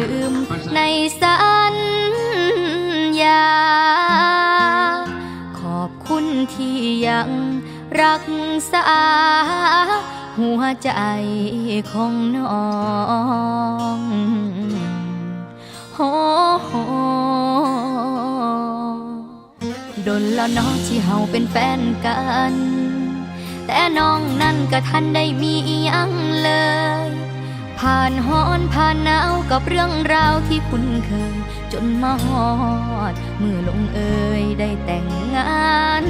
ลืมในสัญญา ขอบคุณที่ยังรักษา หัวใจของน้องโอ้โหดนแล้วเน้องที่เฮาเป็นแฟนกัน แต่น้องนั่นก็ทันได้มีอียังเลย ผ่านฮ้อนผ่านหนาวกับเรื่องราวที่คุ้นเคย จนมาฮอดเมื่อลงเอยได้แต่งงาน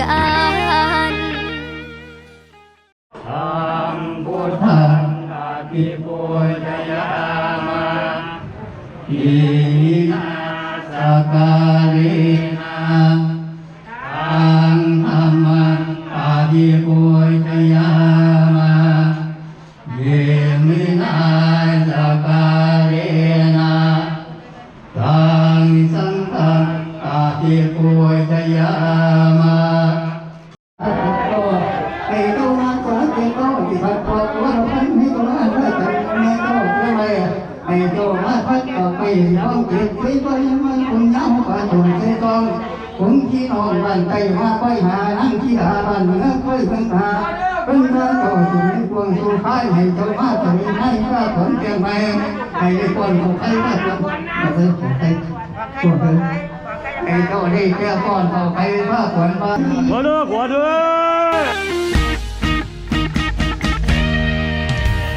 กันทางบุทธังอาภิปุจยามาอินา องบ้าไกลมาไปหานั่งที่หาบ้านเมื่อค่อยเพิ่งหาเป็นพระเจ้าสุนทรวงสู่ท้ายให้เจ้ามาจะมีให้พระผลเกียงไปให้คนของใครมาจนมาเป็นของใครตัวเพิ่นไอ้เจ้าได้แก้ป้อนต่อไปพระผลมาหัวเด้อหัวเด้อ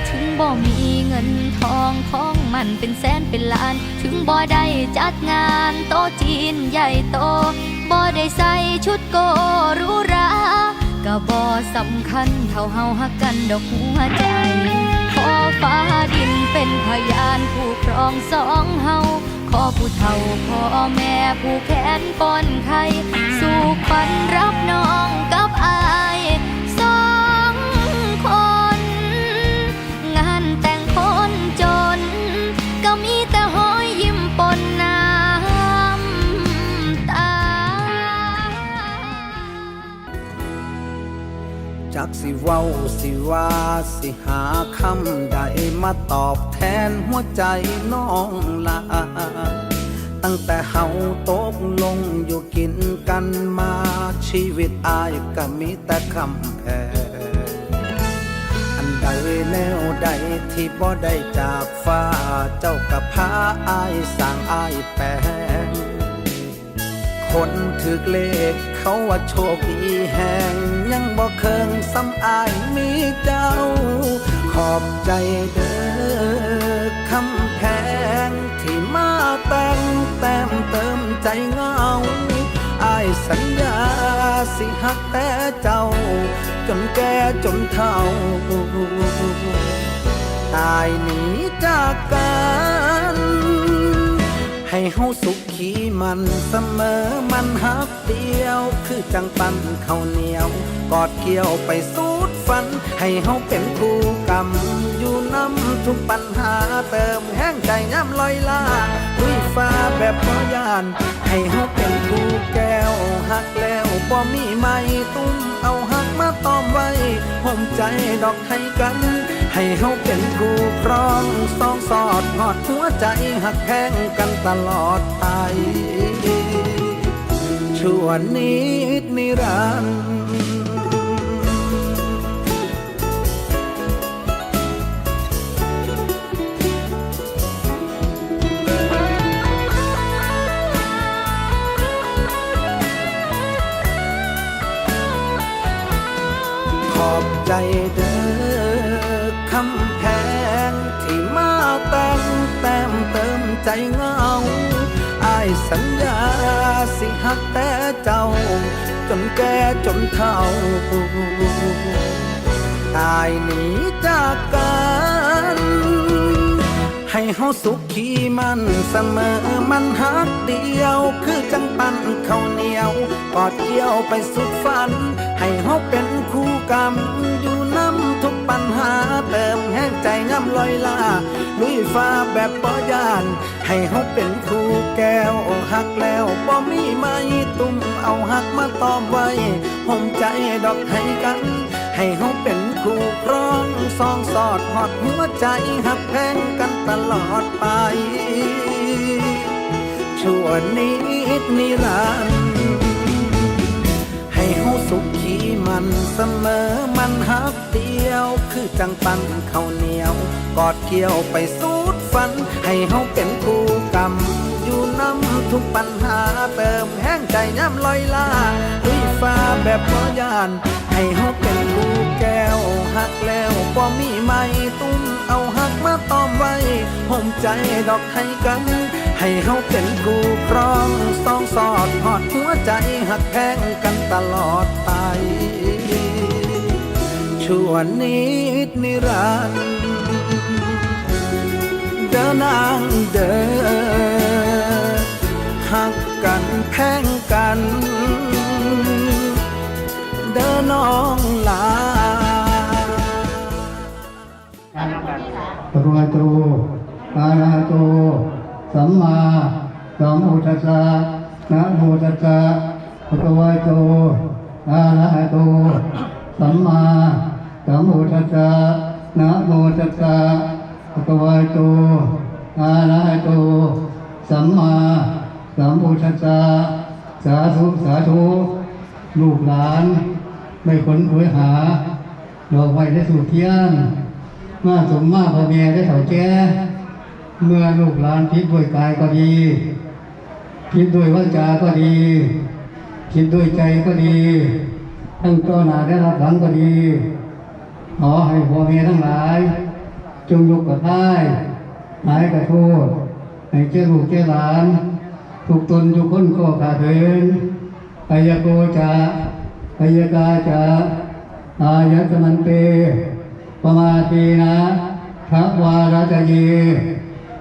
ถึงบ่มีเงินทองของมันเป็นแสนเป็นล้าน ถึงบ่ได้จัดงานโต๊ะจีนใหญ่โตบ่ได้ใส่ชุดโกรูหราก็บ่สำคัญเท่าเฮาฮักกันดอกหัวใจขอฟ้าดินเป็นพยานผู้ครองสองเฮาขอผู้เฒ่าพ่อแม่ผู้แขนป้อนไข่สู่ จักสิเว้าสิว่าสิหาคำใดมาตอบแทนหัวใจน้องลาตั้งแต่เฮาตกลงอยู่กินกันมาชีวิตอายก็มีแต่คำแพงอันใดแนวใดที่บ่ได้จากฟ้าเจ้ากับพาอายสร้างอายแปล คนถึกเลขเขาว่าโชคดีแห่งยังบ่เคิงซ้ำอายมีเจ้า ขอบใจเด้อคำแพงที่มาแต่งแต้มเติมใจเงาอายสัญญาสิหักแต่เจ้า จนแก่จนเฒ่าตายหนีจากกัน ให้เฮาสุขีมันเสมอมันฮักเดียว คือจังปันข้าวเหนียว กอดเกี่ยวไปสูดฝัน ให้เฮาเป็นคู่กรรมอยู่น้ำทุกปัญหาเติมแห้งใจย้ำลอยลาลุยฟ้าแบบพอยาน ให้เฮาเป็นคู่แก้วหักแล้วบ่มีไม่ตุ้มเอาหักมาต้อมไว้ห่มใจดอกให้กัน ให้เฮาเป็นคู่ครองสองสอดหอดหัวใจหักแพงกันตลอดไปชั่วนิดนิรันดร์ ใจเงาอายสัญญาสิหักแต่เจ้า จนแก่จนเฒ่าตายหนีจากกันให้เฮาสุขีมันเสมอมันฮักเดียว คือจังปันข้าวเหนียวกอดเกี่ยวไปสุดฝัน ให้เฮาเป็นคู่กรรมอยู่น้ำทุกปัญ หาเติมแห้งใจย่ำลอยลาลุยฟ้าแบบปอยาน ให้เฮาเป็นครูแก้วหักแล้วบ่มีไม้ตุ้มเอาหักมาตอบไว้ห่มใจดอกให้กัน ให้เฮาเป็นครูครองสองสอดหอดหัวใจหักแพงกันตลอดไปชั่วนิดนิรันดร์ให้เฮาสุขีมันเสมอมันหัก เดียว คือจังปันข้าวเหนียว กอดเกี่ยวไปสูดฝัน ให้เฮาเป็นคู่กรรม อยู่น้ำทุกปัญหาเติมแห้งใจย้ำลอยลาลุยฟ้าแบบบ่ยาน ให้เฮาเป็นคู่แก้วหักแล้วบ่มีไม่ตุ้มเอาหักมาตอมไว้ห่มใจดอกให้กันให้เฮาเป็นคู่ครองสองสอดหอดหัวใจหักแพงกันตลอดไป ชั่วนิดนิรันดร์เดินนางเดินหักกันแพ่งกัน เดินน้องลาพระวโตอะระหะโต สัมมาสัมพุทธัสสะนะโมตัสสะพระวโตอะระหะโต สัมมา สัมพุทธัสสะนะโมตัสสะพระวโตอะระหะโต สัมมาสัมพุทธัสสะสาธุสาธุลูกหลาน ไม่ขนหวยหาดอกไม้ได้สู่เทียนมาสมมาพ่อแม่ได้เถ่าแก่เมื่อลูกหลานคิดด้วยกายก็ดีคิดด้วยวาจาก็ดีคิดด้วยใจก็ดี ทั้งต้นหน้าได้รับหลังก็ดี ขอให้พ่อแม่ทั้งหลาย จงยกกระท่ายหายกระโทษให้เจ้าลูกเจ้าหลาน ทุกตนทุกคนก็ขาดเดินอายโกจะอายกาจะอายตมันเตปมาตีนะพระวาราจเย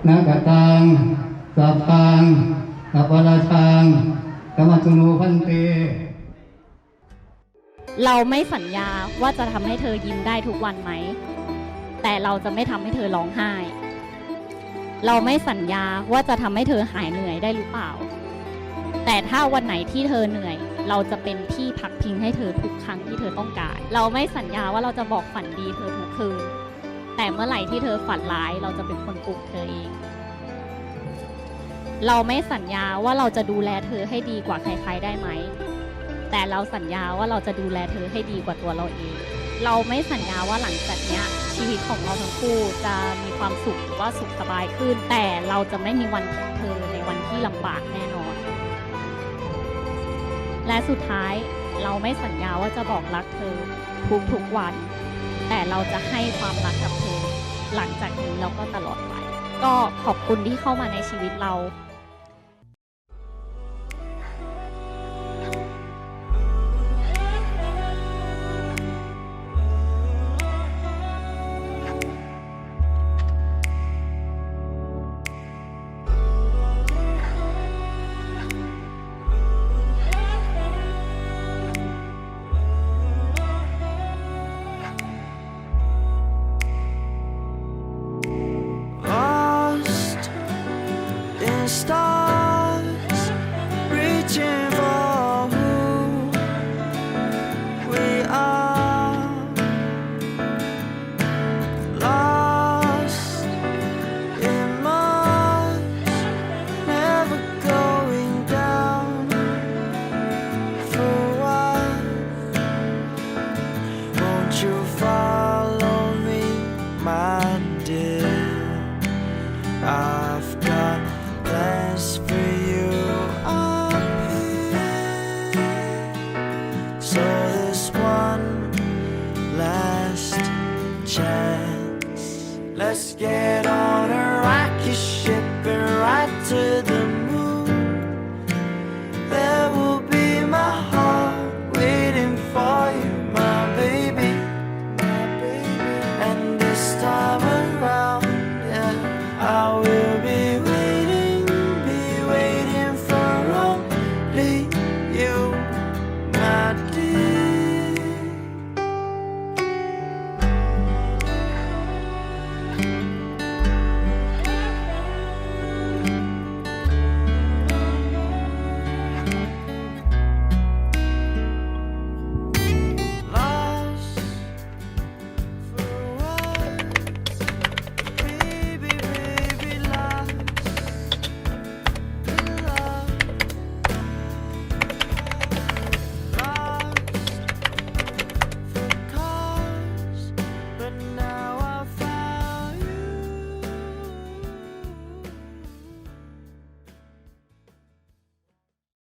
นะกตังสัพพังสัพพราชังกรรมตุนูพันเต เราไม่สัญญาว่าจะทำให้เธอยิ้มได้ทุกวันไหม แต่เราจะไม่ทำให้เธอร้องไห้ เราไม่สัญญาว่าจะทำให้เธอหายเหนื่อยได้หรือเปล่า แต่ถ้าวันไหนที่เธอเหนื่อย เราจะเป็นที่พักพิงให้เธอทุกครั้งที่เธอต้องการ เราไม่สัญญาว่าเราจะบอกฝันดีเธอทุกคืน แต่เมื่อไหร่ที่เธอฝันร้าย เราจะเป็นคนปลุกเธอเอง เราไม่สัญญาว่าเราจะดูแลเธอให้ดีกว่าใครๆได้ไหม แต่เราสัญญาว่าเราจะดูแลเธอให้ดีกว่าตัวเราเอง เราไม่สัญญาว่าหลังจากเนี้ยชีวิตของเราทั้งคู่จะมีความสุขหรือว่าสุขสบายขึ้น แต่เราจะไม่มีวันทิ้งเธอในวันที่ลำบากแน่นอน และสุดท้ายเราไม่สัญญาว่าจะบอกรักเธอทุกทุกๆวัน แต่เราจะให้ความรักกับเธอ หลังจากนี้เราก็ตลอดไป ก็ขอบคุณที่เข้ามาในชีวิตเรา heart. fish